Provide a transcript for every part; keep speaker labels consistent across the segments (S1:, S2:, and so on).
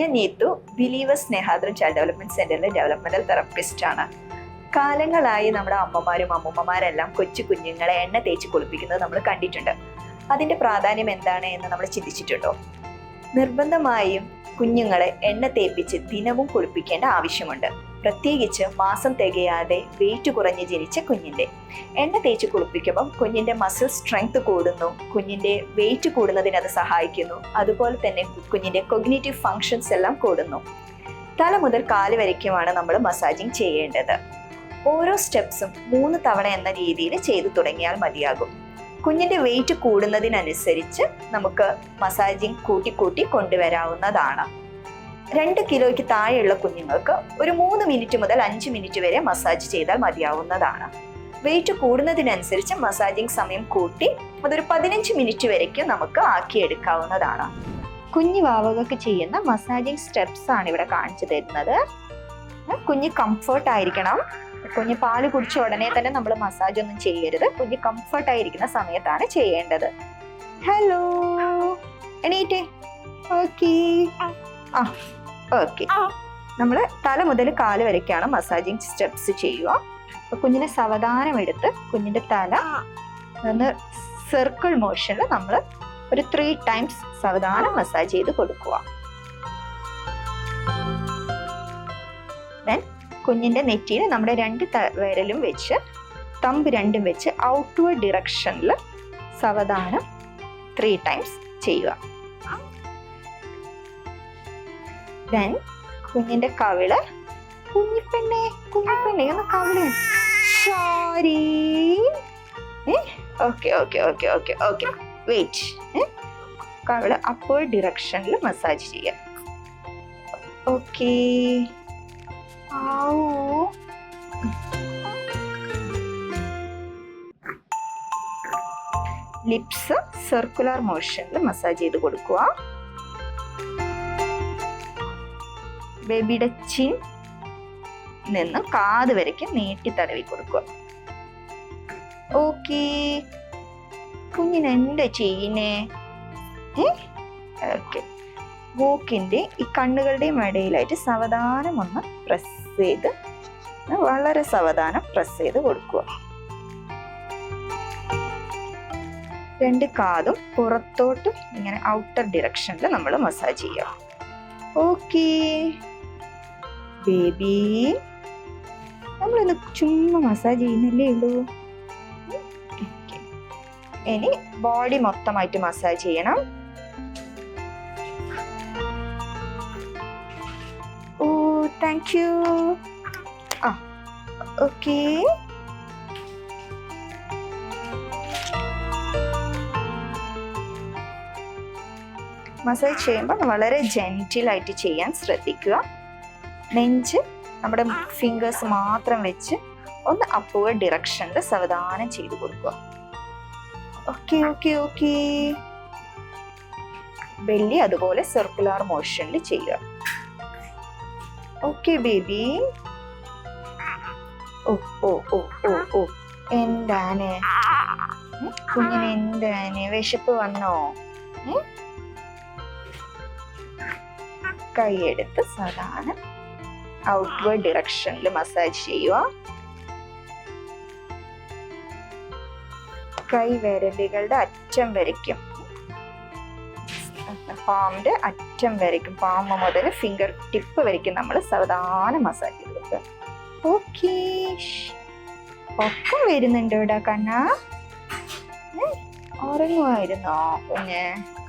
S1: ഞാൻ Neethu believers Snehadram child development സെന്ററിലെ developmental therapist ആണ്. കാലങ്ങളായി നമ്മുടെ അമ്മമാരും അമ്മൂമ്മമാരെല്ലാം കൊച്ചു കുഞ്ഞുങ്ങളെ എണ്ണ തേച്ച് കുളിപ്പിക്കുന്നത് നമ്മൾ കണ്ടിട്ടുണ്ട്. അതിന്റെ പ്രാധാന്യം എന്താണ് എന്ന് നമ്മൾ ചിന്തിച്ചിട്ടുണ്ടോ? നിർബന്ധമായും കുഞ്ഞുങ്ങളെ എണ്ണ തേപ്പിച്ച് ദിനവും കുളിപ്പിക്കേണ്ട ആവശ്യമുണ്ട്. പ്രത്യേകിച്ച് മാസം തികയാതെ വെയിറ്റ് കുറഞ്ഞ് ജനിച്ച കുഞ്ഞിന്റെ. എണ്ണ തേച്ച് കുളിപ്പിക്കുമ്പോൾ കുഞ്ഞിന്റെ മസിൽ സ്ട്രെങ്ത് കൂടുന്നു. കുഞ്ഞിന്റെ വെയിറ്റ് കൂടുന്നതിന് അത് സഹായിക്കുന്നു. അതുപോലെ തന്നെ കുഞ്ഞിന്റെ കൊഗ്നേറ്റീവ് ഫങ്ഷൻസ് എല്ലാം കൂടുന്നു. തല മുതൽ കാൽ വരയ്ക്കുമാണ് നമ്മൾ മസാജിങ് ചെയ്യേണ്ടത്. ഓരോ സ്റ്റെപ്സും മൂന്ന് തവണ എന്ന രീതിയിൽ ചെയ്തു തുടങ്ങിയാൽ മതിയാകും. കുഞ്ഞിന്റെ വെയിറ്റ് കൂടുന്നതിനനുസരിച്ച് നമുക്ക് മസാജിങ് കൂട്ടി കൂട്ടി കൊണ്ടുവരാവുന്നതാണ്. രണ്ട് കിലോയ്ക്ക് താഴെയുള്ള കുഞ്ഞുങ്ങൾക്ക് ഒരു മൂന്ന് മിനിറ്റ് മുതൽ അഞ്ച് മിനിറ്റ് വരെ മസാജ് ചെയ്താൽ മതിയാവുന്നതാണ്. വെയിറ്റ് കൂടുന്നതിനനുസരിച്ച് മസാജിങ് സമയം കൂട്ടി അതൊരു പതിനഞ്ച് മിനിറ്റ് വരയ്ക്കും നമുക്ക് ആക്കിയെടുക്കാവുന്നതാണ്. കുഞ്ഞു വാവകൾക്ക് ചെയ്യുന്ന മസാജിങ് സ്റ്റെപ്സ് ആണ് ഇവിടെ കാണിച്ചു തരുന്നത്. കുഞ്ഞ് കംഫർട്ട് ആയിരിക്കണം. കുഞ്ഞ് പാൽ കുടിച്ച ഉടനെ തന്നെ നമ്മൾ മസാജ് ഒന്നും ചെയ്യരുത്. കുഞ്ഞ് കംഫർട്ട് ആയിരിക്കുന്ന സമയത്താണ് ചെയ്യേണ്ടത്. ഹലോ എണീറ്റേ. ഓക്കേ ആ ഓക്കെ നമ്മൾ തല മുതൽ കാൽ വരയ്ക്കാണ് മസാജിങ് സ്റ്റെപ്സ് ചെയ്യുക. അപ്പൊ കുഞ്ഞിനെ സാവധാനം എടുത്ത് കുഞ്ഞിന്റെ തല ഒന്ന് സർക്കിൾ മോഷനിൽ നമ്മൾ ഒരു ത്രീ ടൈംസ് സാവധാനം മസാജ് ചെയ്ത് കൊടുക്കുക. ദെൻ കുഞ്ഞിന്റെ നെറ്റിയിൽ നമ്മുടെ രണ്ട് വിരലും വെച്ച് തമ്പ് രണ്ടും വെച്ച് ഔട്ട്വേർഡ് ഡിറക്ഷനിൽ സാവധാനം ത്രീ ടൈംസ് ചെയ്യുക. ദെൻ കുഞ്ഞിന്റെ കവിൾ. കുഞ്ഞിപ്പെണ്ണെ കുഞ്ഞിപ്പെണ്ണെ ഒന്ന് കവിൾ. Sorry okay okay okay okay okay wait കവിൾ അപ്പോൾ ഡിറക്ഷനിൽ മസാജ് ചെയ്യാം. ഓക്കെ ആവൂ ലിപ്സ് സർക്കുലർ മോഷനിൽ മസാജ് ചെയ്ത് കൊടുക്കുക. ബേബിയുടെ ചിൻ നിന്ന് കാത് വരയ്ക്ക് നീട്ടി തടവി കൊടുക്കുക. ഓക്കേ. കുഞ്ഞിന് എന്താ ചെയ്യുന്നേ ഓക്കെ. ഗോക്കിന്റെ ഈ കണ്ണുകളുടെയും ഇടയിലായിട്ട് സാവധാനം ഒന്ന് പ്രസ് ചെയ്ത് വളരെ സാവധാനം പ്രസ് ചെയ്ത് കൊടുക്കുക. രണ്ട് കാതും പുറത്തോട്ട് ഇങ്ങനെ ഔട്ടർ ഡിറക്ഷനിൽ നമ്മൾ മസാജ് ചെയ്യുക. ഓക്കേ. ബേബി. നമ്മളിന്ന് ചുമ്മാ മസാജ് ചെയ്യുന്നില്ലേ ഉള്ളൂ. ഇനി ബോഡി മൊത്തമായിട്ട് മസാജ് ചെയ്യണം. ഓ താങ്ക് യു ആ ഓക്കെ മസാജ് ചെയ്യുമ്പോൾ വളരെ ജെന്റിലായിട്ട് ചെയ്യാൻ ശ്രദ്ധിക്കുക. നെഞ്ച് നമ്മുടെ ഫിംഗേഴ്സ് മാത്രം വെച്ച് ഒന്ന് അപ്വേർഡ് ഡിറക്ഷനിൽ സാവധാനം ചെയ്തു കൊടുക്കുക. ഓക്കെ ഓക്കെ ഓക്കെ ബെല്ലി അതുപോലെ സർക്കുലർ മോഷനിൽ ചെയ്യുക. ഓക്കെ ബേബി ഓ ഓ ഓ ഓ ഓ. എന്താണ് കുഞ്ഞിന് എന്താണ് വിശപ്പ് വന്നോ? കൈയെടുത്ത് സാധാരണ ഔട്ട്വേർഡ് ഡിറക്ഷനിൽ മസാജ് ചെയ്യുക. കൈ വിരലുകളുടെ അറ്റം വരയ്ക്കും. പാമിന്റെ അറ്റം വരയ്ക്കും. പാമ്പ് മുതൽ ഫിംഗർ ടിപ്പ് വരയ്ക്കും നമ്മൾ സാവധാനം മസാജ് ചെയ്ത് കൊടുക്കുക. ഓക്കേ ഒപ്പം വരുന്നുണ്ടോ കണ്ണ? ഉറങ്ങുമായിരുന്നോ കുഞ്ഞ്?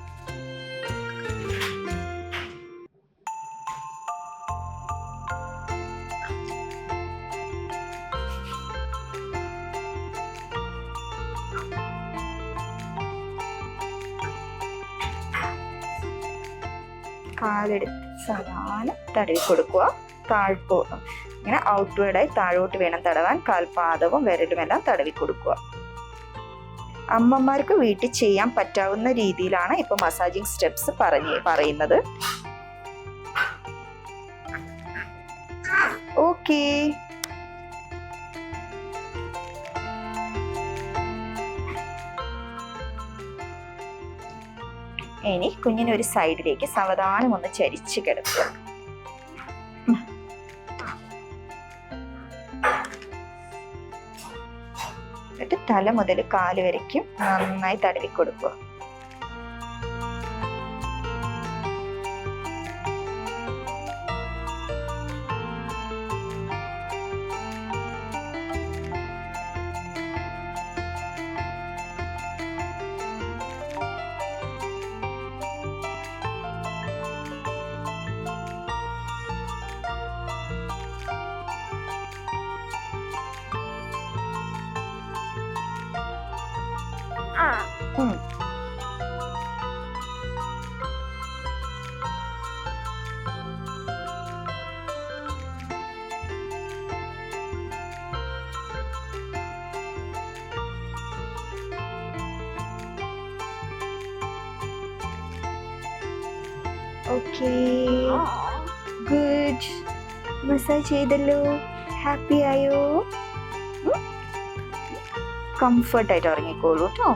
S1: കാലെടുത്ത് സാധാരണ തടവി കൊടുക്കുക. താഴ്പോ ഇങ്ങനെ ഔട്ട്വേർഡായി താഴോട്ട് വേണം തടവാൻ. കാൽപാദവും വിരലുമെല്ലാം തടവി കൊടുക്കുക. അമ്മമാർക്ക് വീട്ടിൽ ചെയ്യാൻ പറ്റാവുന്ന രീതിയിലാണ് ഇപ്പൊ മസാജിങ് സ്റ്റെപ്സ് പറഞ്ഞ് പറയുന്നത്. ഓക്കേ ഇനി കുഞ്ഞിനെ ഒരു സൈഡിലേക്ക് സാവധാനം ഒന്ന് ചരിച്ച് കിടക്കുക. എന്നിട്ട് തല മുതൽ കാൽ വരയ്ക്കും നന്നായി തടവി കൊടുക്കുക ഉം. ഓക്കേ ഗുഡ് മസാജ് ചെയ്തല്ലോ. ഹാപ്പി ആയോ? കംഫർട്ടായിട്ട് ഉറങ്ങിക്കോളൂ കേട്ടോ